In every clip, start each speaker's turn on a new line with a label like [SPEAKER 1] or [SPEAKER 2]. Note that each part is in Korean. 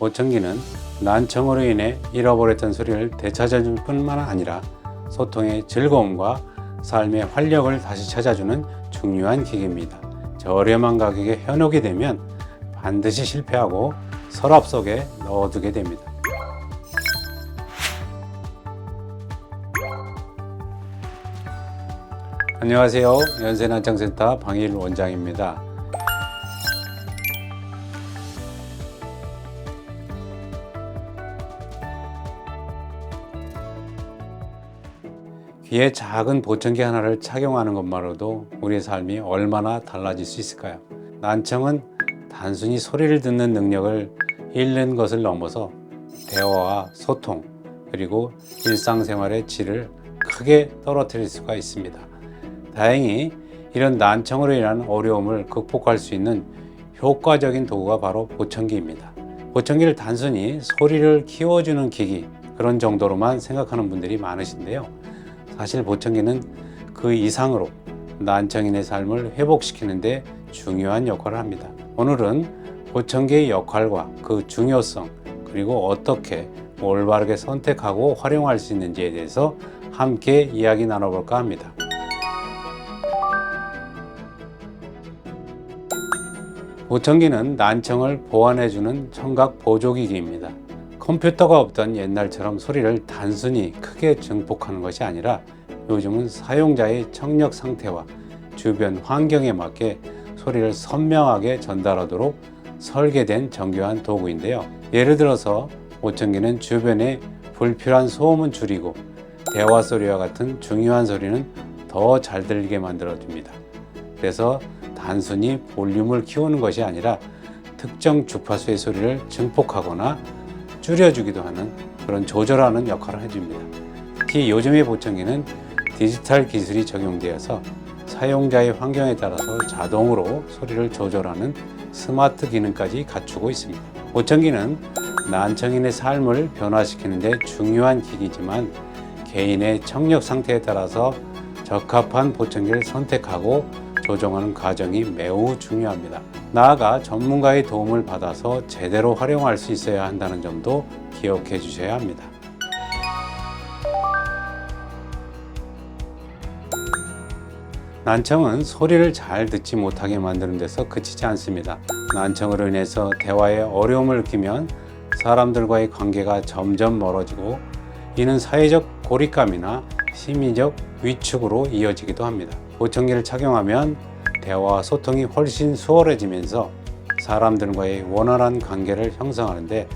[SPEAKER 1] 보청기는 난청으로 인해 잃어버렸던 소리를 되찾아줄 뿐만 아니라 소통의 즐거움과 삶의 활력을 다시 찾아주는 중요한 기기입니다. 저렴한 가격에 해놓게 되면 반드시 실패하고 서랍 속에 넣어두게 됩니다. 안녕하세요. 연세난청센터 방일 원장입니다. 귀에 작은 보청기 하나를 착용하는 것만으로도 우리의 삶이 얼마나 달라질 수 있을까요? 난청은 단순히 소리를 듣는 능력을 잃는 것을 넘어서 대화와 소통 그리고 일상생활의 질을 크게 떨어뜨릴 수가 있습니다. 다행히 이런 난청으로 인한 어려움을 극복할 수 있는 효과적인 도구가 바로 보청기입니다. 보청기를 단순히 소리를 키워주는 기기 그런 정도로만 생각하는 분들이 많으신데요. 사실 보청기는 그 이상으로 난청인의 삶을 회복시키는데 중요한 역할을 합니다. 오늘은 보청기의 역할과 그 중요성 그리고 어떻게 올바르게 선택하고 활용할 수 있는지에 대해서 함께 이야기 나눠볼까 합니다. 보청기는 난청을 보완해주는 청각 보조기기입니다. 컴퓨터가 없던 옛날처럼 소리를 단순히 크게 증폭하는 것이 아니라 요즘은 사용자의 청력 상태와 주변 환경에 맞게 소리를 선명하게 전달하도록 설계된 정교한 도구인데요. 예를 들어서 보청기는 주변에 불필요한 소음은 줄이고 대화 소리와 같은 중요한 소리는 더 잘 들리게 만들어줍니다. 그래서 단순히 볼륨을 키우는 것이 아니라 특정 주파수의 소리를 증폭하거나 줄여주기도 하는 그런 조절하는 역할을 해줍니다. 특히 요즘의 보청기는 디지털 기술이 적용되어서 사용자의 환경에 따라서 자동으로 소리를 조절하는 스마트 기능까지 갖추고 있습니다. 보청기는 난청인의 삶을 변화시키는 데 중요한 기기지만 개인의 청력 상태에 따라서 적합한 보청기를 선택하고 조정하는 과정이 매우 중요합니다. 나아가 전문가의 도움을 받아서 제대로 활용할 수 있어야 한다는 점도 기억해 주셔야 합니다. 난청은 소리를 잘 듣지 못하게 만드는 데서 그치지 않습니다. 난청으로 인해서 대화에 어려움을 느끼면 사람들과의 관계가 점점 멀어지고 이는 사회적 고립감이나 심리적 위축으로 이어지기도 합니다. 보청기를 착용하면 대화와 소통이 훨씬 수월해지면서 사람들과의 원활한 관계를 형성하는데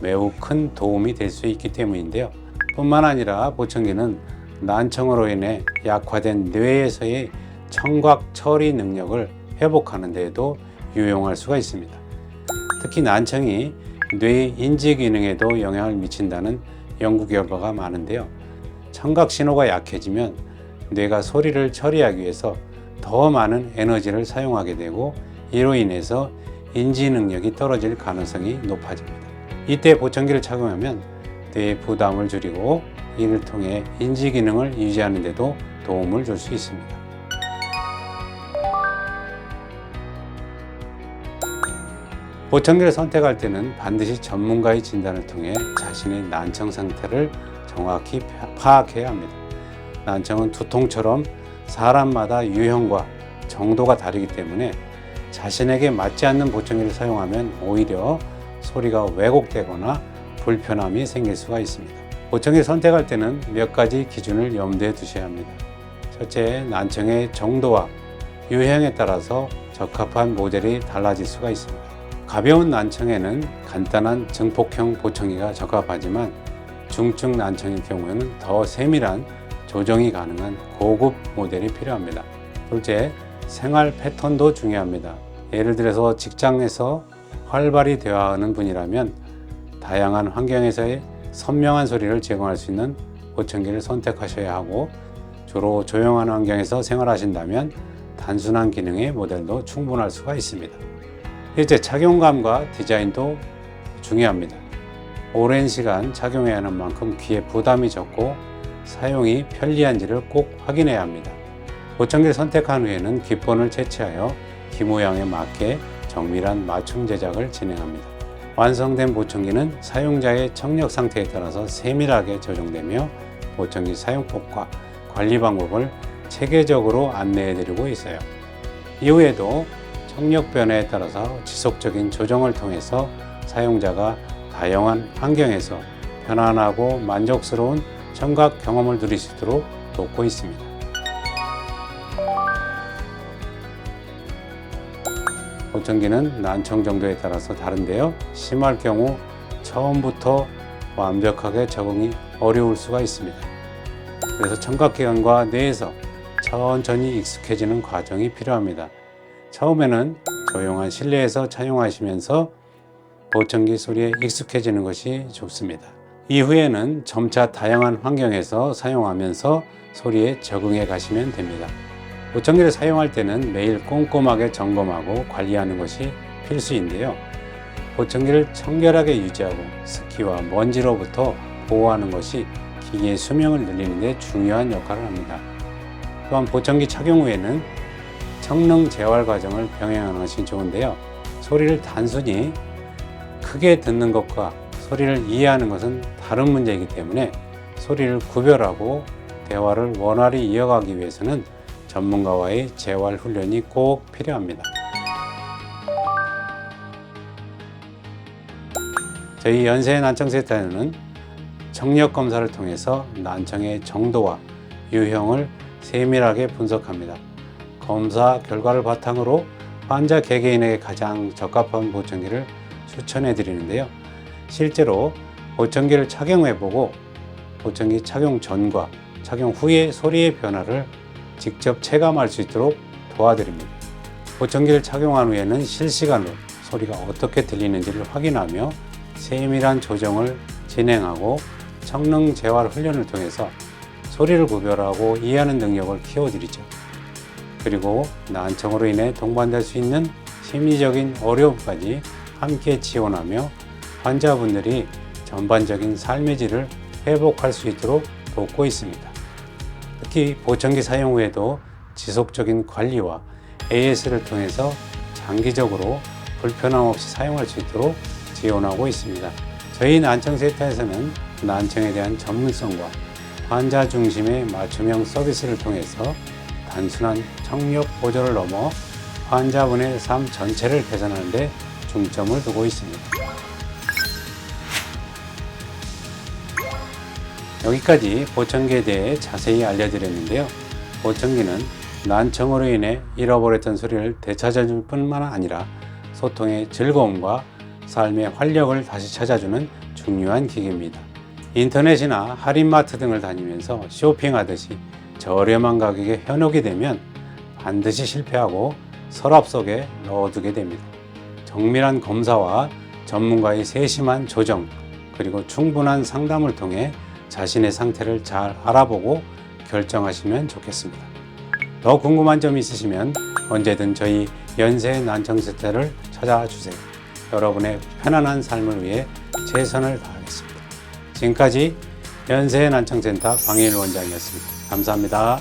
[SPEAKER 1] 매우 큰 도움이 될 수 있기 때문인데요. 뿐만 아니라 보청기는 난청으로 인해 약화된 뇌에서의 청각 처리 능력을 회복하는 데에도 유용할 수가 있습니다. 특히 난청이 뇌 인지 기능에도 영향을 미친다는 연구 결과가 많은데요. 청각 신호가 약해지면 뇌가 소리를 처리하기 위해서 더 많은 에너지를 사용하게 되고 이로 인해서 인지 능력이 떨어질 가능성이 높아집니다. 이때 보청기를 착용하면 뇌의 부담을 줄이고 이를 통해 인지 기능을 유지하는 데도 도움을 줄 수 있습니다. 보청기를 선택할 때는 반드시 전문가의 진단을 통해 자신의 난청 상태를 정확히 파악해야 합니다. 난청은 두통처럼 사람마다 유형과 정도가 다르기 때문에 자신에게 맞지 않는 보청기를 사용하면 오히려 소리가 왜곡되거나 불편함이 생길 수가 있습니다. 보청기를 선택할 때는 몇 가지 기준을 염두에 두셔야 합니다. 첫째, 난청의 정도와 유형에 따라서 적합한 모델이 달라질 수가 있습니다. 가벼운 난청에는 간단한 증폭형 보청기가 적합하지만 중증 난청의 경우에는 더 세밀한 조정이 가능한 고급 모델이 필요합니다. 둘째, 생활 패턴도 중요합니다. 예를 들어서 직장에서 활발히 대화하는 분이라면 다양한 환경에서의 선명한 소리를 제공할 수 있는 보청기를 선택하셔야 하고 주로 조용한 환경에서 생활하신다면 단순한 기능의 모델도 충분할 수가 있습니다. 실제 착용감과 디자인도 중요합니다. 오랜 시간 착용해야 하는 만큼 귀에 부담이 적고 사용이 편리한지를 꼭 확인해야 합니다. 보청기를 선택한 후에는 귓본을 채취하여 귀 모양에 맞게 정밀한 맞춤 제작을 진행합니다. 완성된 보청기는 사용자의 청력 상태에 따라서 세밀하게 조정되며 보청기 사용법과 관리 방법을 체계적으로 안내해 드리고 있어요. 이후에도 청력 변화에 따라서 지속적인 조정을 통해서 사용자가 다양한 환경에서 편안하고 만족스러운 청각 경험을 누릴 수 있도록 돕고 있습니다. 보청기는 난청 정도에 따라서 다른데요. 심할 경우 처음부터 완벽하게 적응이 어려울 수가 있습니다. 그래서 청각기관과 뇌에서 천천히 익숙해지는 과정이 필요합니다. 처음에는 조용한 실내에서 차용하시면서 보청기 소리에 익숙해지는 것이 좋습니다. 이후에는 점차 다양한 환경에서 사용하면서 소리에 적응해 가시면 됩니다. 보청기를 사용할 때는 매일 꼼꼼하게 점검하고 관리하는 것이 필수인데요. 보청기를 청결하게 유지하고 습기와 먼지로부터 보호하는 것이 기계의 수명을 늘리는 데 중요한 역할을 합니다. 또한 보청기 착용 후에는 청능 재활 과정을 병행하는 것이 좋은데요. 소리를 단순히 크게 듣는 것과 소리를 이해하는 것은 다른 문제이기 때문에 소리를 구별하고 대화를 원활히 이어가기 위해서는 전문가와의 재활 훈련이 꼭 필요합니다. 저희 연세 난청센터에는 청력 검사를 통해서 난청의 정도와 유형을 세밀하게 분석합니다. 검사 결과를 바탕으로 환자 개개인에게 가장 적합한 보청기를 추천해 드리는데요. 실제로 보청기를 착용해 보고 보청기 착용 전과 착용 후의 소리의 변화를 직접 체감할 수 있도록 도와드립니다. 보청기를 착용한 후에는 실시간으로 소리가 어떻게 들리는지를 확인하며 세밀한 조정을 진행하고 청능 재활 훈련을 통해서 소리를 구별하고 이해하는 능력을 키워드리죠. 그리고 난청으로 인해 동반될 수 있는 심리적인 어려움까지 함께 지원하며 환자분들이 전반적인 삶의 질을 회복할 수 있도록 돕고 있습니다. 특히 보청기 사용 후에도 지속적인 관리와 AS를 통해서 장기적으로 불편함 없이 사용할 수 있도록 지원하고 있습니다. 저희 난청센터에서는 난청에 대한 전문성과 환자 중심의 맞춤형 서비스를 통해서 단순한 청력 보조를 넘어 환자분의 삶 전체를 개선하는 데 중점을 두고 있습니다. 여기까지 보청기에 대해 자세히 알려드렸는데요. 보청기는 난청으로 인해 잃어버렸던 소리를 되찾아줄 뿐만 아니라 소통의 즐거움과 삶의 활력을 다시 찾아주는 중요한 기기입니다. 인터넷이나 할인마트 등을 다니면서 쇼핑하듯이 저렴한 가격에 현혹이 되면 반드시 실패하고 서랍 속에 넣어두게 됩니다. 정밀한 검사와 전문가의 세심한 조정, 그리고 충분한 상담을 통해 자신의 상태를 잘 알아보고 결정하시면 좋겠습니다. 더 궁금한 점 있으시면 언제든 저희 연세 난청센터를 찾아주세요. 여러분의 편안한 삶을 위해 최선을 다하겠습니다. 지금까지 연세 난청센터 방일 원장이었습니다. 감사합니다.